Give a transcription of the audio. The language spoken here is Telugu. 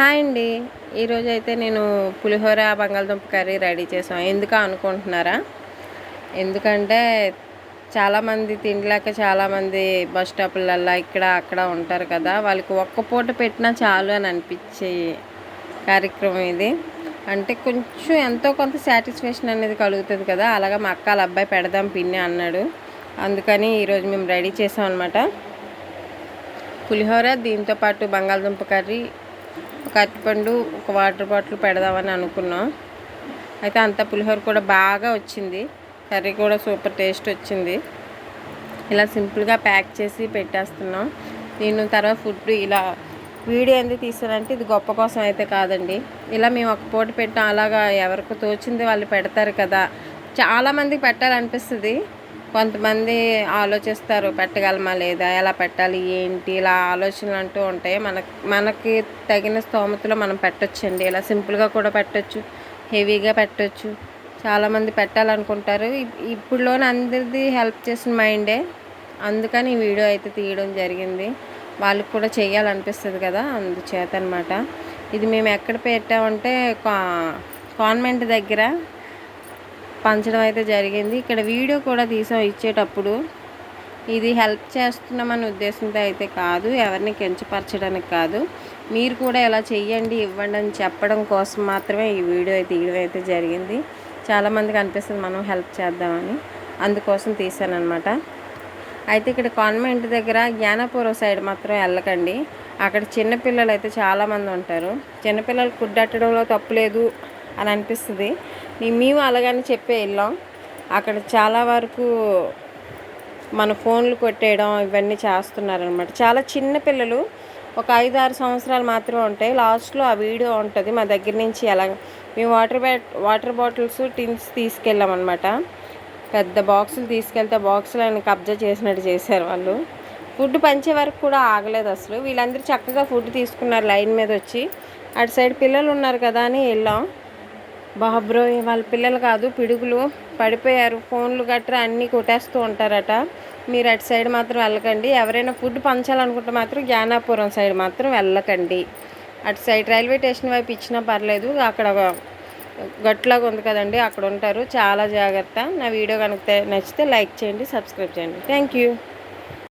హాయ్ అండి. ఈరోజు అయితే నేను పులిహోర బంగాళదుంప కర్రీ రెడీ చేసాం. ఎందుకు అనుకుంటున్నారా? ఎందుకంటే చాలామంది తినలేక చాలామంది బస్ స్టాపులల్లో ఇక్కడ అక్కడ ఉంటారు కదా. వాళ్ళకి ఒక్క పూట పెట్టినా చాలు అని అనిపించే కార్యక్రమం ఇది. అంటే కొంచెం ఎంతో కొంత సాటిస్ఫాక్షన్ అనేది కలుగుతుంది కదా. అలాగా మా అక్క వాళ్ళ అబ్బాయి పెడదాం పిన్ని అన్నాడు. అందుకని ఈరోజు మేము రెడీ చేసాం అనమాట పులిహోర దీంతో పాటు బంగాళదుంప కర్రీ ఒక అరటిపండు ఒక వాటర్ బాటిల్ పెడదామని అనుకున్నాం. అయితే అంత పులిహోర కూడా బాగా వచ్చింది. కర్రీ కూడా సూపర్ టేస్ట్ వచ్చింది. ఇలా సింపుల్గా ప్యాక్ చేసి పెట్టేస్తున్నాం. నేను తర్వాత ఫుడ్ ఇలా వీడియో ఎందుకు తీసానంటే ఇది గొప్ప కోసం అయితే కాదండి. ఇలా మేము ఒక పూట పెట్టాం. అలాగా ఎవరికి తోచింది వాళ్ళు పెడతారు కదా. చాలామందికి పెట్టాలనిపిస్తుంది. కొంతమంది ఆలోచిస్తారు పెట్టగలమా లేదా ఎలా పెట్టాలి ఏంటి ఇలా ఆలోచనలు అంటూ ఉంటాయి. మనకి మనకి తగిన స్తోమతలో మనం పెట్టొచ్చండి. ఇలా సింపుల్గా కూడా పెట్టచ్చు హెవీగా పెట్టచ్చు. చాలామంది పెట్టాలనుకుంటారు. ఇప్పుడులోని ఇప్పుడులోనే అందరిది హెల్ప్ చేసిన మైండే. అందుకని ఈ వీడియో అయితే తీయడం జరిగింది. వాళ్ళకి కూడా చేయాలనిపిస్తుంది కదా అందుచేత అనమాట ఇది మేము ఎక్కడ పెట్టామంటే కా- కాన్వెంట్ దగ్గర పంచడం అయితే జరిగింది. ఇక్కడ వీడియో కూడా తీసాం ఇచ్చేటప్పుడు. ఇది హెల్ప్ చేస్తున్నామన్న ఉద్దేశంతో అయితే కాదు. ఎవరిని కించపరచడానికి కాదు. మీరు కూడా ఇలా చెయ్యండి ఇవ్వండి అని చెప్పడం కోసం మాత్రమే ఈ వీడియో అయితే తీయడం అయితే జరిగింది. చాలామందికి అనిపిస్తుంది మనం హెల్ప్ చేద్దామని. అందుకోసం తీసానమాట అయితే ఇక్కడ కాన్వెంట్ దగ్గర జ్ఞానపూర్వ సైడ్ మాత్రం వెళ్ళకండి. అక్కడ చిన్నపిల్లలు అయితే చాలామంది ఉంటారు. చిన్నపిల్లలు కుడ్డట్టడంలో తప్పులేదు అని అనిపిస్తుంది. మేము అలాగని చెప్పే వెళ్ళాం అక్కడ చాలా వరకు మన ఫోన్లు కొట్టేయడం ఇవన్నీ చేస్తున్నారనమాట చాలా చిన్న పిల్లలు ఒక ఐదు ఆరు సంవత్సరాలు మాత్రమే ఉంటాయి. లాస్ట్లో ఆ వీడియో ఉంటుంది మా దగ్గర నుంచి ఎలా మేము water bat water bottles tins తీసుకెళ్ళామన్నమాట. పెద్ద బాక్సులు తీసుకెళ్తే బాక్సులు ఆయన కబ్జా చేసినట్టు చేశారు వాళ్ళు. ఫుడ్ పంచే వరకు కూడా ఆగలేదు అసలు. వీళ్ళందరూ చక్కగా ఫుడ్ తీసుకున్నారు లైన్ మీద వచ్చి. అటు సైడ్ పిల్లలు ఉన్నారు కదా అని వెళ్ళాం. బాబ్రో వాళ్ళ పిల్లలు కాదు పిడుగులు పడిపోయారు. ఫోన్లు గట్రా అన్నీ కొట్టేస్తూ ఉంటారట. మీరు అటు సైడ్ మాత్రం వెళ్ళకండి. ఎవరైనా ఫుడ్ పంచాలనుకుంటే మాత్రం జ్ఞానాపురం సైడ్ మాత్రం వెళ్ళకండి. అటు సైడ్ రైల్వే స్టేషన్ వైపు ఇచ్చినా పర్లేదు. అక్కడ గట్లాగా ఉంది కదండి అక్కడ ఉంటారు. చాలా జాగ్రత్త. నా వీడియో కనుక నచ్చితే లైక్ చేయండి సబ్స్క్రైబ్ చేయండి. Thank you.